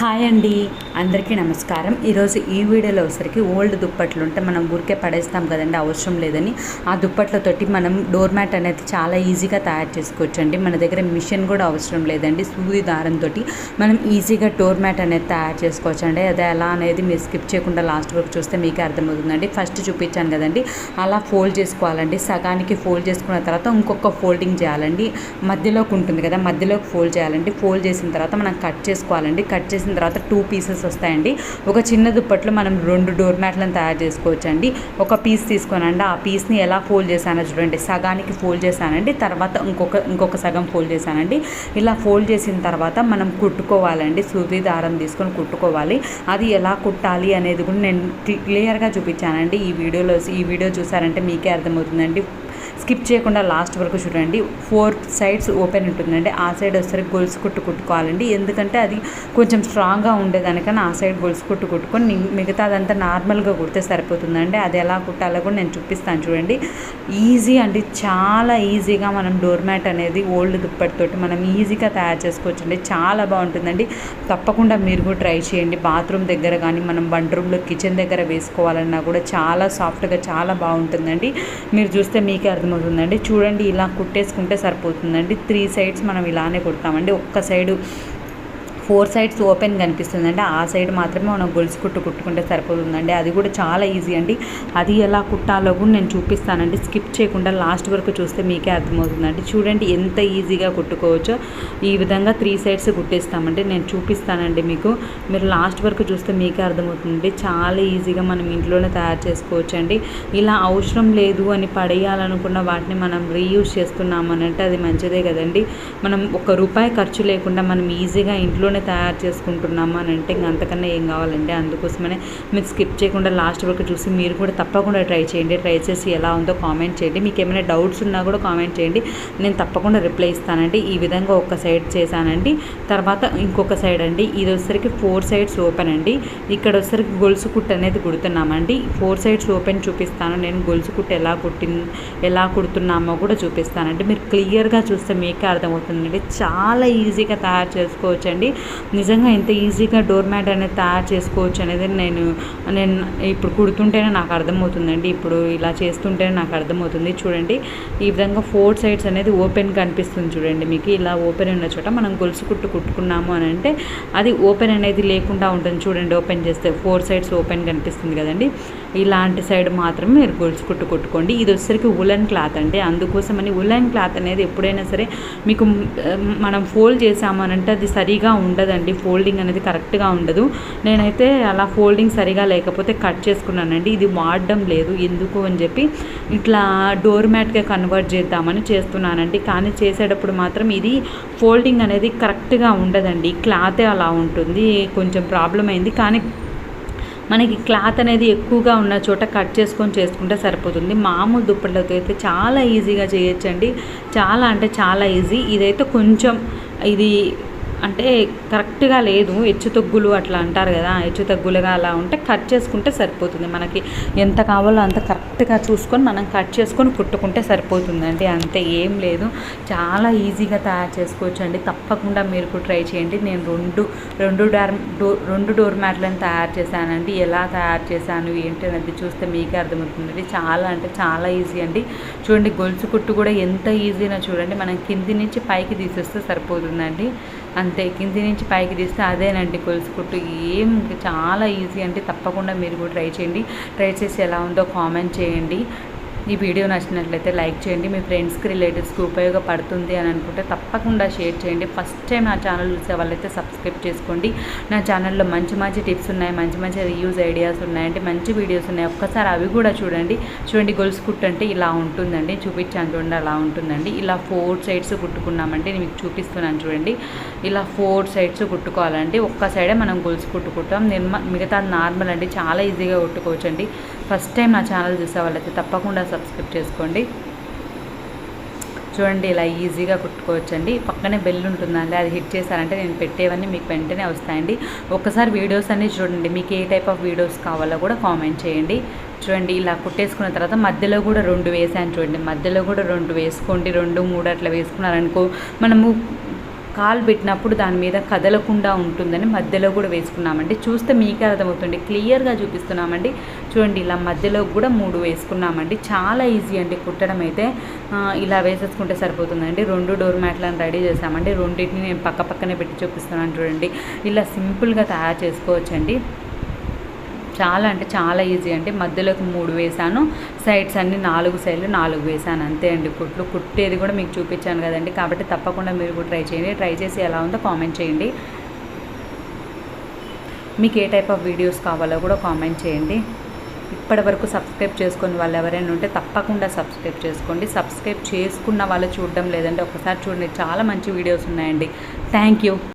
Hi అండి. అందరికీ నమస్కారం. ఈరోజు ఈ వీడియోలో ఒకసారికి ఓల్డ్ దుప్పట్లు ఉంటే మనం ఊరికే పడేస్తాం కదండి అవసరం లేదని. ఆ దుప్పట్లతోటి మనం డోర్ మ్యాట్ అనేది చాలా ఈజీగా తయారు చేసుకోవచ్చు అండి మన దగ్గర మిషన్ కూడా అవసరం లేదండి. సూది దారంతో మనం ఈజీగా డోర్ మ్యాట్ అనేది తయారు చేసుకోవచ్చు అండి అది ఎలా అనేది మీరు స్కిప్ చేయకుండా లాస్ట్ వరకు చూస్తే మీకే అర్థమవుతుందండి. ఫస్ట్ చూపించాను కదండి. అలా ఫోల్డ్ చేసుకోవాలండి. సగానికి ఫోల్డ్ చేసుకున్న తర్వాత ఇంకొక ఫోల్డింగ్ చేయాలండి. మధ్యలోకి ఉంటుంది కదా మధ్యలోకి ఫోల్డ్ చేయాలండి. ఫోల్డ్ చేసిన తర్వాత మనం కట్ చేసుకోవాలండి. కట్ చేసిన తర్వాత టూ పీసెస్ వస్తాయండి. ఒక చిన్న దుప్పట్లో మనం రెండు డోర్ మ్యాట్లను తయారు చేసుకోవచ్చండి. ఒక పీస్ తీసుకోనండి. ఆ పీస్ని ఎలా ఫోల్డ్ చేశానో చూడండి. సగానికి ఫోల్డ్ చేశానండి. తర్వాత ఇంకొక ఇంకొక సగం ఫోల్డ్ చేశానండి. ఇలా ఫోల్డ్ చేసిన తర్వాత మనం కుట్టుకోవాలండి. సూది దారం తీసుకొని కుట్టుకోవాలి. అది ఎలా కుట్టాలి అనేది కూడా నేను క్లియర్గా చూపించానండి. ఈ వీడియోలో ఈ వీడియో చూసారంటే మీకే అర్థమవుతుందండి. స్కిప్ చేయకుండా లాస్ట్ వరకు చూడండి. ఫోర్ సైడ్స్ ఓపెన్ ఉంటుందండి. ఆ సైడ్ వచ్చేసరికి గొలుసు కుట్టు కుట్టుకోవాలండి. ఎందుకంటే అది కొంచెం స్ట్రాంగ్గా ఉండేదానికన్నా ఆ సైడ్ గొలుసు కుట్టు కుట్టుకొని మిగతా మిగతాదంతా నార్మల్గా కుడితే సరిపోతుందండి. అది ఎలా కుట్టాలో కూడా నేను చూపిస్తాను చూడండి. ఈజీ అండి. చాలా ఈజీగా మనం డోర్ మ్యాట్ అనేది ఓల్డ్ దుప్పటితోటి మనం ఈజీగా తయారు చేసుకోవచ్చు అండి చాలా బాగుంటుందండి. తప్పకుండా మీరు కూడా ట్రై చేయండి. బాత్రూమ్ దగ్గర కానీ మనం వంట రూమ్లో కిచెన్ దగ్గర వేసుకోవాలన్నా కూడా చాలా సాఫ్ట్గా చాలా బాగుంటుందండి. మీరు చూస్తే మీకే అర్థమవుతుందండి చూడండి ఇలా కుట్టేసుకుంటే సరిపోతుందండి. త్రీ సైడ్స్ మనం ఇలానే కుడతామండి. ఒక్క సైడు ఫోర్ సైడ్స్ ఓపెన్ కనిపిస్తుందండి. ఆ సైడ్ మాత్రమే మనం గొలుసు కుట్టు కుట్టుకుంటే సరిపోతుందండి. అది కూడా చాలా ఈజీ అండి. అది ఎలా కుట్టాలో కూడా నేను చూపిస్తానండి. స్కిప్ చేయకుండా లాస్ట్ వరకు చూస్తే మీకే అర్థమవుతుందండి. చూడండి ఎంత ఈజీగా కుట్టుకోవచ్చో. ఈ విధంగా త్రీ సైడ్స్ కుట్టేస్తామండి. నేను చూపిస్తానండి మీకు. మీరు లాస్ట్ వరకు చూస్తే మీకే అర్థమవుతుంది చాలా ఈజీగా మనం ఇంట్లోనే తయారు చేసుకోవచ్చు అండి ఇలా అవసరం లేదు అని పడేయాలనుకున్న వాటిని మనం రీయూజ్ చేస్తున్నాము అంటే అది మంచిదే కదండి. మనం ఒక రూపాయి ఖర్చు లేకుండా మనం ఈజీగా ఇంట్లో ఇంట్లోనే తయారు చేసుకుంటున్నాము అని అంటే ఇంక అంతకన్నా ఏం కావాలండి. అందుకోసమనే మీరు స్కిప్ చేయకుండా లాస్ట్ వరకు చూసి మీరు కూడా తప్పకుండా ట్రై చేయండి. ట్రై చేసి ఎలా ఉందో కామెంట్ చేయండి. మీకు ఏమైనా డౌట్స్ ఉన్నా కూడా కామెంట్ చేయండి. నేను తప్పకుండా రిప్లై ఇస్తానండి. ఈ విధంగా ఒక సైడ్ చేశానండి. తర్వాత ఇంకొక సైడ్ అండి. ఇది వచ్చేసరికి ఫోర్ సైడ్స్ ఓపెన్ అండి. ఇక్కడ వచ్చేసరికి గొలుసు కుట్టు అనేది కుడుతున్నామండి. ఫోర్ సైడ్స్ ఓపెన్ చూపిస్తాను. నేను గొలుసు కుట్టు ఎలా కుట్టి ఎలా కుడుతున్నామో కూడా చూపిస్తానండి. మీరు క్లియర్గా చూస్తే మీకే అర్థమవుతుందండి. చాలా ఈజీగా తయారు చేసుకోవచ్చండి. నిజంగా ఎంత ఈజీగా డోర్ మ్యాట్ అనేది తయారు చేసుకోవచ్చు అనేది నేను నేను ఇప్పుడు కుడుతుంటేనే నాకు అర్థమవుతుందండి. ఇప్పుడు ఇలా చేస్తుంటేనే నాకు అర్థమవుతుంది. చూడండి ఈ విధంగా ఫోర్ సైడ్స్ అనేది ఓపెన్ కనిపిస్తుంది చూడండి మీకు. ఇలా ఓపెన్ ఉన్న చోట మనం గొలుసు కుట్టు కుట్టుకున్నాము అని అంటే అది ఓపెన్ అనేది లేకుండా ఉంటుంది చూడండి. ఓపెన్ చేస్తే ఫోర్ సైడ్స్ ఓపెన్ కనిపిస్తుంది కదండి. ఇలాంటి సైడ్ మాత్రమే మీరు గొలుసు కుట్టు కొట్టుకోండి. ఇది వచ్చేసరికి ఉలన్ క్లాత్ అండి. అందుకోసమని ఉలన్ క్లాత్ అనేది ఎప్పుడైనా సరే మీకు మనం ఫోల్డ్ చేసామనంటే అంటే అది సరిగా ఉండదండి. ఫోల్డింగ్ అనేది కరెక్ట్గా ఉండదు. నేనైతే అలా ఫోల్డింగ్ సరిగా లేకపోతే కట్ చేసుకున్నానండి. ఇది వాడడం లేదు. ఎందుకు అని చెప్పి ఇట్లా డోర్ మ్యాట్గా కన్వర్ట్ చేద్దామని చేస్తున్నానండి. కానీ చేసేటప్పుడు మాత్రం ఇది ఫోల్డింగ్ అనేది కరెక్ట్గా ఉండదండి. క్లాతే అలా ఉంటుంది. కొంచెం ప్రాబ్లం అయింది. కానీ మనకి క్లాత్ అనేది ఎక్కువగా ఉన్న చోట కట్ చేసుకొని చేసుకుంటే సరిపోతుంది. మామూలు దుప్పట్లతో అయితే చాలా ఈజీగా చేయొచ్చండి. చాలా అంటే చాలా ఈజీ. ఇదైతే కొంచెం ఇది అంటే కరెక్ట్గా లేదు. హెచ్చు తగ్గులు అట్లా అంటారు కదా. హెచ్చు తగ్గులుగా అలా ఉంటే కట్ చేసుకుంటే సరిపోతుంది. మనకి ఎంత కావాలో అంత కరెక్ట్గా చూసుకొని మనం కట్ చేసుకొని కుట్టుకుంటే సరిపోతుందండి. అంతే ఏం లేదు. చాలా ఈజీగా తయారు చేసుకోవచ్చు అండి తప్పకుండా మీరు కూడా ట్రై చేయండి. నేను రెండు రెండు డార్ డోర్ రెండు డోర్ మ్యాట్లను తయారు చేశానండి. ఎలా తయారు చేశాను ఏంటి అనేది చూస్తే మీకే అర్థమవుతుంది చాలా అంటే చాలా ఈజీ అండి. చూడండి గొలుసు కుట్టు కూడా ఎంత ఈజీనో చూడండి. మనం కింది నుంచి పైకి తీసేస్తే సరిపోతుందండి. అంతే కింది నుంచి పైకి తీస్తే అదేనండి గొలుసు కుట్టు ఏం చాలా ఈజీ అంటే తప్పకుండా మీరు కూడా ట్రై చేయండి. ట్రై చేసి ఎలా ఉందో కామెంట్ చేయండి. ఈ వీడియో నచ్చినట్లయితే లైక్ చేయండి. మీ ఫ్రెండ్స్కి రిలేటివ్స్కి ఉపయోగపడుతుంది అని అనుకుంటే తప్పకుండా షేర్ చేయండి. ఫస్ట్ టైం నా ఛానల్ చూసే వాళ్ళైతే సబ్స్క్రైబ్ చేసుకోండి. నా ఛానల్లో మంచి మంచి టిప్స్ ఉన్నాయి మంచి మంచి రివ్యూస్ ఐడియాస్ ఉన్నాయండి మంచి వీడియోస్ ఉన్నాయి ఒక్కసారి అవి కూడా చూడండి. చూడండి గొలుసు కుట్టు అంటే ఇలా ఉంటుందండి. చూపించాను చూడండి అలా ఉంటుందండి. ఇలా ఫోర్ సైడ్స్ కుట్టుకున్నామంటే నేను మీకు చూపిస్తున్నాను చూడండి. ఇలా ఫోర్ సైడ్స్ కుట్టుకోవాలండి ఒక్క సైడే మనం గొలుసు కుట్టుకుంటాం. నిర్మ మిగతా నార్మల్ అండి చాలా ఈజీగా కుట్టుకోవచ్చు అండి ఫస్ట్ టైం నా ఛానల్ చూసే వాళ్ళైతే తప్పకుండా సబ్స్క్రైబ్ చేసుకోండి. చూడండి ఇలా ఈజీగా కుట్టుకోవచ్చండి. పక్కనే బెల్ ఉంటుందండి అది హిట్ చేశారంటే నేను పెట్టేవన్నీ మీకు వెంటనే వస్తాయండి. ఒకసారి వీడియోస్ అన్నీ చూడండి మీకు ఏ టైప్ ఆఫ్ వీడియోస్ కావాలో కూడా కామెంట్ చేయండి. చూడండి ఇలా కుట్టేసుకున్న తర్వాత మధ్యలో కూడా రెండు వేసాను చూడండి. మధ్యలో కూడా రెండు వేసుకోండి రెండు మూడు అట్లా వేసుకున్నారనుకో మనము కాలు పెట్టినప్పుడు దాని మీద కదలకుండా ఉంటుందని మధ్యలో కూడా వేసుకున్నామండి. చూస్తే మీకే అర్థమవుతుంది. క్లియర్గా చూపిస్తున్నామండి. చూడండి ఇలా మధ్యలో కూడా మూడు వేసుకున్నామండి. చాలా ఈజీ అండి కుట్టడం అయితే. ఇలా వేసేసుకుంటే సరిపోతుందండి. రెండు డోర్ మ్యాట్లను రెడీ చేసామండి రెండింటిని నేను పక్క పక్కనే పెట్టి చూపిస్తున్నాను చూడండి. ఇలా సింపుల్గా తయారు చేసుకోవచ్చండి. చాలా అంటే చాలా ఈజీ అండి. మధ్యలోకి మూడు వేసాను సైడ్స్ అన్ని నాలుగు సైడ్లు నాలుగు వేసాను. అంతే అండి కుట్లు. కుట్టేది కూడా మీకు చూపించాను కదండి. కాబట్టి తప్పకుండా మీరు కూడా ట్రై చేయండి. ట్రై చేసి ఎలా ఉందో కామెంట్ చేయండి. మీకు ఏ టైప్ ఆఫ్ వీడియోస్ కావాలో కూడా కామెంట్ చేయండి. ఇప్పటి వరకు సబ్స్క్రైబ్ చేసుకుని వాళ్ళు ఎవరైనా ఉంటే తప్పకుండా సబ్స్క్రైబ్ చేసుకోండి. సబ్స్క్రైబ్ చేసుకున్న వాళ్ళు చూడడం లేదంటే ఒకసారి చూడండి. చాలా మంచి వీడియోస్ ఉన్నాయండి. Thank you